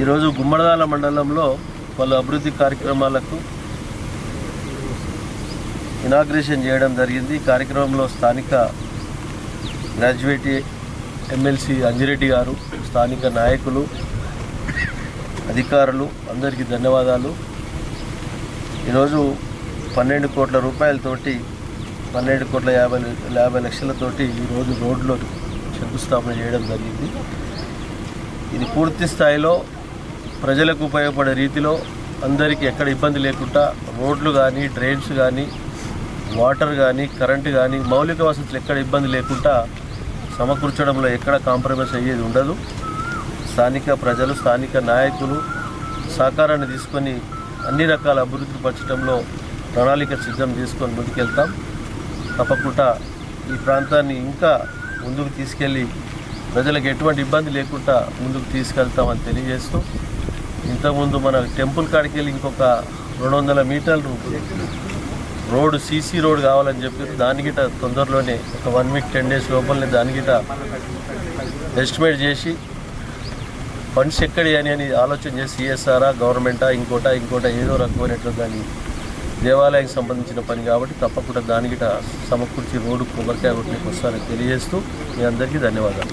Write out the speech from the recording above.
ఈరోజు గుమ్మడదాల మండలంలో పలు అభివృద్ధి కార్యక్రమాలకు ఇనాగ్రేషన్ చేయడం జరిగింది. ఈ కార్యక్రమంలో స్థానిక గ్రాడ్యుయేట్ ఎమ్మెల్సీ అంజిరెడ్డి గారు స్థానిక నాయకులు అధికారులు అందరికీ ధన్యవాదాలు. ఈరోజు పన్నెండు కోట్ల రూపాయలతోటి పన్నెండు కోట్ల యాభై యాభై లక్షలతోటి ఈరోజు రోడ్లు శంకుస్థాపన చేయడం జరిగింది. ఇది పూర్తి స్థాయిలో ప్రజలకు ఉపయోగపడే రీతిలో అందరికీ ఎక్కడ ఇబ్బంది లేకుండా రోడ్లు కానీ డ్రైన్స్ కానీ వాటర్ కానీ కరెంటు కానీ మౌలిక వసతులు ఎక్కడ ఇబ్బంది లేకుండా సమకూర్చడంలో ఎక్కడ కాంప్రమైజ్ అయ్యేది ఉండదు. స్థానిక ప్రజలు స్థానిక నాయకులు సహకారాన్ని తీసుకొని అన్ని రకాల అభివృద్ధి పరచడంలో ప్రణాళిక సిద్ధం చేసుకొని ముందుకెళ్తాం. తప్పకుండా ఈ ప్రాంతాన్ని ఇంకా ముందుకు తీసుకెళ్ళి ప్రజలకు ఎటువంటి ఇబ్బంది లేకుండా ముందుకు తీసుకెళ్తామని తెలియజేస్తూ ఇంతకుముందు మన టెంపుల్ కాడికి వెళ్ళి ఇంకొక రెండు వందల మీటర్లు రోడ్ సీసీ రోడ్ కావాలని చెప్పి దాని గిట తొందరలోనే ఒక వన్ వీక్ టెన్ డేస్ లోపలనే దాని గిట ఎస్టిమేట్ చేసి ఫండ్స్ ఎక్కడి అని అని ఆలోచన చేసి సిఎస్ఆరా గవర్నమెంటా ఇంకోటా ఇంకోటా ఏదో రకమైనట్లు దాన్ని దేవాలయానికి సంబంధించిన పని కాబట్టి తప్పకుండా దాని గిట సమకూర్చి రోడ్డు కొబ్బరికాయ కొట్టుకు వస్తారని తెలియజేస్తూ మీ అందరికీ ధన్యవాదాలు.